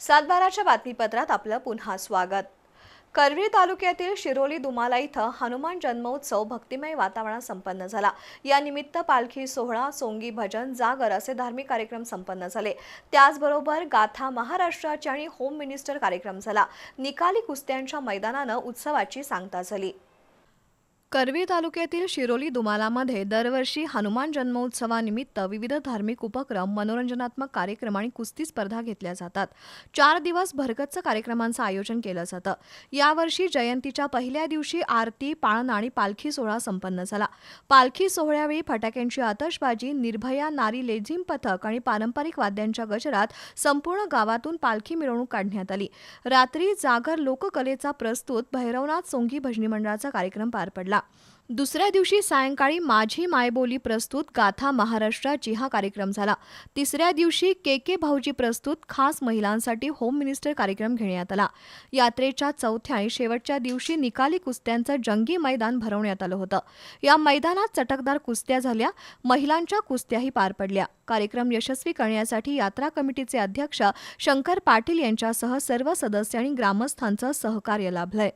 सातबाराच्या बातमीपत्रात आपलं पुन्हा स्वागत. करवीर तालुक्यातील शिरोली दुमाला इथं हनुमान जन्मोत्सव भक्तिमय वातावरणात संपन्न झाला. या निमित्त पालखी सोहळा सोंगी भजन जागर असे धार्मिक कार्यक्रम संपन्न झाले. त्याचबरोबर गाथा महाराष्ट्राचे आणि होम मिनिस्टर कार्यक्रम झाला. निकाली कुस्त्यांच्या मैदानानं उत्सवाची सांगता झाली. करवी तालुक्यातील शिरोली दुमालामध्ये दरवर्षी हनुमान जन्मोत्सवानिमित्त विविध धार्मिक उपक्रम मनोरंजनात्मक कार्यक्रम आणि कुस्ती स्पर्धा घेतल्या जातात. चार दिवस भरगच्च कार्यक्रमांचं आयोजन केलं जातं. यावर्षी जयंतीच्या पहिल्या दिवशी आरती पाळणा आणि पालखी सोहळा संपन्न झाला. पालखी सोहळ्यावेळी फटाक्यांची आतषबाजी निर्भया नारी लेझिम पथक आणि पारंपरिक वाद्यांच्या गजरात संपूर्ण गावातून पालखी मिरवणूक काढण्यात आली. रात्री जागर लोककलेचा प्रस्तुत भैरवनाथ सोंगी भजनी मंडळाचा कार्यक्रम पार पडला. दुसऱ्या दिवशी सायंकाळी माझी मायबोली प्रस्तुत गाथा महाराष्ट्राची हा कार्यक्रम झाला. तिसऱ्या दिवशी के के भाऊजी प्रस्तुत खास महिलांसाठी होम मिनिस्टर कार्यक्रम घेण्यात आला. यात्रेच्या चौथ्या आणि शेवटच्या दिवशी निकाली कुस्त्यांचं जंगी मैदान भरवण्यात आलं होतं. या मैदानात चटकदार कुस्त्या झाल्या. महिलांच्या कुस्त्याही पार पडल्या. कार्यक्रम यशस्वी करण्यासाठी यात्रा कमिटीचे अध्यक्ष शंकर पाटील यांच्यासह सर्व सदस्य आणि ग्रामस्थांचं सहकार्य लाभलंय.